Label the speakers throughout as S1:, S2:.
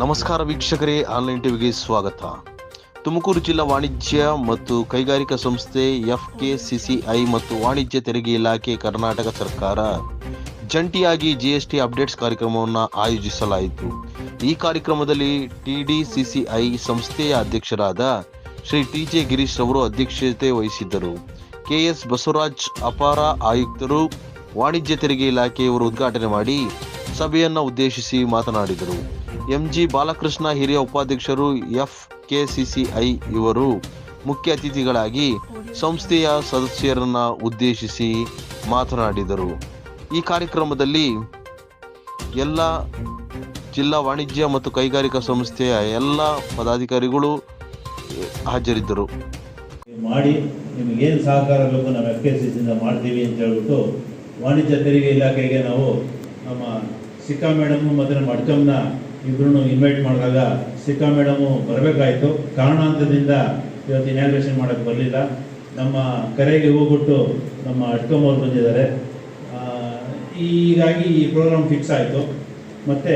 S1: ನಮಸ್ಕಾರ ವೀಕ್ಷಕರೇ, ಆನ್ಲೈನ್ ಟಿವಿಗೆ ಸ್ವಾಗತ. ತುಮಕೂರು ಜಿಲ್ಲಾ ವಾಣಿಜ್ಯ ಮತ್ತು ಕೈಗಾರಿಕಾ ಸಂಸ್ಥೆ ಎಫ್ಕೆಸಿಸಿಐ ಮತ್ತು ವಾಣಿಜ್ಯ ತೆರಿಗೆ ಇಲಾಖೆ ಕರ್ನಾಟಕ ಸರ್ಕಾರ ಜಂಟಿಯಾಗಿ ಜಿಎಸ್ಟಿ ಅಪ್ಡೇಟ್ಸ್ ಕಾರ್ಯಕ್ರಮವನ್ನು ಆಯೋಜಿಸಲಾಯಿತು. ಈ ಕಾರ್ಯಕ್ರಮದಲ್ಲಿ ಟಿಡಿಸಿಸಿಐ ಸಂಸ್ಥೆಯ ಅಧ್ಯಕ್ಷರಾದ ಶ್ರೀ ಟಿ ಜೆ ಗಿರೀಶ್ ಅವರು ಅಧ್ಯಕ್ಷತೆ ವಹಿಸಿದ್ದರು. ಕೆಎಸ್ ಬಸವರಾಜ್ ಅಪಾರ ಆಯುಕ್ತರು ವಾಣಿಜ್ಯ ತೆರಿಗೆ ಇಲಾಖೆಯವರು ಉದ್ಘಾಟನೆ ಮಾಡಿ ಸಭೆಯನ್ನು ಉದ್ದೇಶಿಸಿ ಮಾತನಾಡಿದರು. ಎಂಜಿ ಬಾಲಕೃಷ್ಣ ಹಿರಿಯ ಉಪಾಧ್ಯಕ್ಷರು ಎಫ್ ಕೆಸಿಸಿಐ ಇವರು ಮುಖ್ಯ ಅತಿಥಿಗಳಾಗಿ ಸಂಸ್ಥೆಯ ಸದಸ್ಯರನ್ನ ಉದ್ದೇಶಿಸಿ ಮಾತನಾಡಿದರು. ಈ ಕಾರ್ಯಕ್ರಮದಲ್ಲಿ ಎಲ್ಲ ಜಿಲ್ಲಾ ವಾಣಿಜ್ಯ ಮತ್ತು ಕೈಗಾರಿಕಾ ಸಂಸ್ಥೆಯ ಎಲ್ಲ ಪದಾಧಿಕಾರಿಗಳು ಹಾಜರಿದ್ದರು.
S2: ಮಾಡಿ ನಿಮಗೇನು ಸಹಕಾರ ಬೇಕು ನಾವು ಎಫ್ ಕೆ ಸಿ ಮಾಡ್ತೀವಿ ಅಂತ ಹೇಳ್ಬಿಟ್ಟು ವಾಣಿಜ್ಯ ತೆರಿಗೆ ಇಲಾಖೆಗೆ ನಾವು ನಮ್ಮ ಸಿಕ್ಕಾ ಮೇಡಮ್ ಮತ್ತು ನಮ್ಮ ಅಡ್ಕಮ್ನ ಇಬ್ಬರೂ ಇನ್ವೈಟ್ ಮಾಡಿದಾಗ ಸಿಕ್ಕಾ ಮೇಡಮು ಬರಬೇಕಾಯಿತು. ಕಾರಣಾಂತರದಿಂದ ಇವತ್ತು ಇನಾಗ್ರೇಷನ್ ಮಾಡೋಕ್ಕೆ ಬರಲಿಲ್ಲ. ನಮ್ಮ ಕರೆಗೆ ಹೋಗ್ಬಿಟ್ಟು ನಮ್ಮ ಅಡ್ಕಮ್ ಬಂದಿದ್ದಾರೆ. ಹೀಗಾಗಿ ಈ ಪ್ರೋಗ್ರಾಮ್ ಫಿಕ್ಸ್ ಆಯಿತು. ಮತ್ತು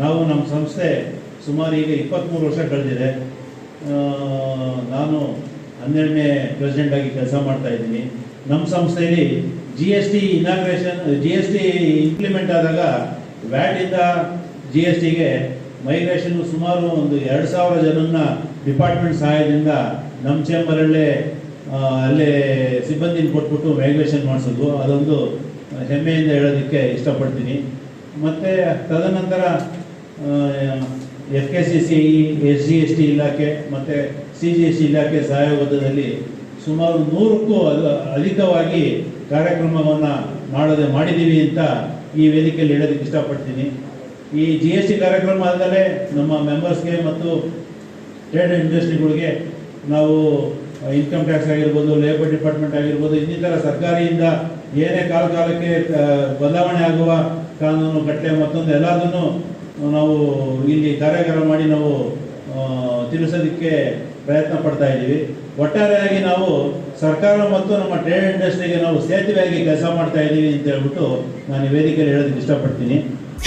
S2: ನಾವು ನಮ್ಮ ಸಂಸ್ಥೆ ಸುಮಾರು ಈಗ ಇಪ್ಪತ್ತ್ಮೂರು ವರ್ಷ ಕಳೆದಿದೆ. ನಾನು ಹನ್ನೆರಡನೇ ಪ್ರೆಸಿಡೆಂಟಾಗಿ ಕೆಲಸ ಮಾಡ್ತಾ ಇದ್ದೀನಿ. ನಮ್ಮ ಸಂಸ್ಥೆಯಲ್ಲಿ G S T inauguration G S T implement ಆದಾಗ ವ್ಯಾಟಿಂದ ಜಿ ಎಸ್ ಟಿಗೆ ಮೈಗ್ರೇಷನ್ ಸುಮಾರು ಒಂದು ಎರಡು ಸಾವಿರ ಜನನ್ನ ಡಿಪಾರ್ಟ್ಮೆಂಟ್ ಸಹಾಯದಿಂದ ನಮ್ಮ ಚೇಂಬರಲ್ಲೇ ಅಲ್ಲೇ ಸಿಬ್ಬಂದಿನ ಕೊಟ್ಬಿಟ್ಟು ಮೈಗ್ರೇಷನ್ ಮಾಡಿಸೋದು. ಅದೊಂದು ಹೆಮ್ಮೆಯಿಂದ ಹೇಳೋದಕ್ಕೆ ಇಷ್ಟಪಡ್ತೀನಿ. ಮತ್ತು ತದನಂತರ F K C C I S G S T ಇಲಾಖೆ ಮತ್ತು ಸಿ ಜಿ ಎಸ್ ಟಿ ಇಲಾಖೆ ಸಹಯೋಗದಲ್ಲಿ ಸುಮಾರು ನೂರಕ್ಕೂ ಅದು, ಅಧಿಕವಾಗಿ ಕಾರ್ಯಕ್ರಮವನ್ನು ಮಾಡೋದೇ ಮಾಡಿದ್ದೀವಿ ಅಂತ ಈ ವೇದಿಕೆಯಲ್ಲಿ ಹೇಳೋದಕ್ಕೆ ಇಷ್ಟಪಡ್ತೀನಿ. ಈ ಜಿ ಎಸ್ ಟಿ ಕಾರ್ಯಕ್ರಮ ಆದಲೇ ನಮ್ಮ ಮೆಂಬರ್ಸ್ಗೆ ಮತ್ತು ಟ್ರೇಡ್ ಇಂಡಸ್ಟ್ರಿಗಳಿಗೆ ನಾವು ಇನ್ಕಮ್ ಟ್ಯಾಕ್ಸ್ ಆಗಿರ್ಬೋದು ಲೇಬರ್ ಡಿಪಾರ್ಟ್ಮೆಂಟ್ ಆಗಿರ್ಬೋದು, ಇನ್ನಿತರ ಸರ್ಕಾರಿಯಿಂದ ಏನೇ ಕಾಲ ಕಾಲಕ್ಕೆ ಬದಲಾವಣೆ ಆಗುವ ಕಾನೂನು ಕಟ್ಟೆ ಮತ್ತೊಂದು ಎಲ್ಲದನ್ನು ನಾವು ಇಲ್ಲಿ ಕಾರ್ಯಾಗಾರ ಮಾಡಿ ನಾವು ತಿಳಿಸೋದಕ್ಕೆ ಪ್ರಯತ್ನ ಪಡ್ತಾ ಇದ್ದೀವಿ. ಒಟ್ಟಾರೆಯಾಗಿ ನಾವು ಸರ್ಕಾರ ಮತ್ತು ನಮ್ಮ ಟ್ರೇಡ್ ಇಂಡಸ್ಟ್ರಿಗೆ ನಾವು ಸೇತುವೆಯಾಗಿ ಕೆಲಸ ಮಾಡ್ತಾ ಇದ್ದೀವಿ ಅಂತ ಹೇಳ್ಬಿಟ್ಟು ನಾನು ಈ ವೇದಿಕೆಯಲ್ಲಿ ಹೇಳೋದಕ್ಕೆ ಇಷ್ಟಪಡ್ತೀನಿ.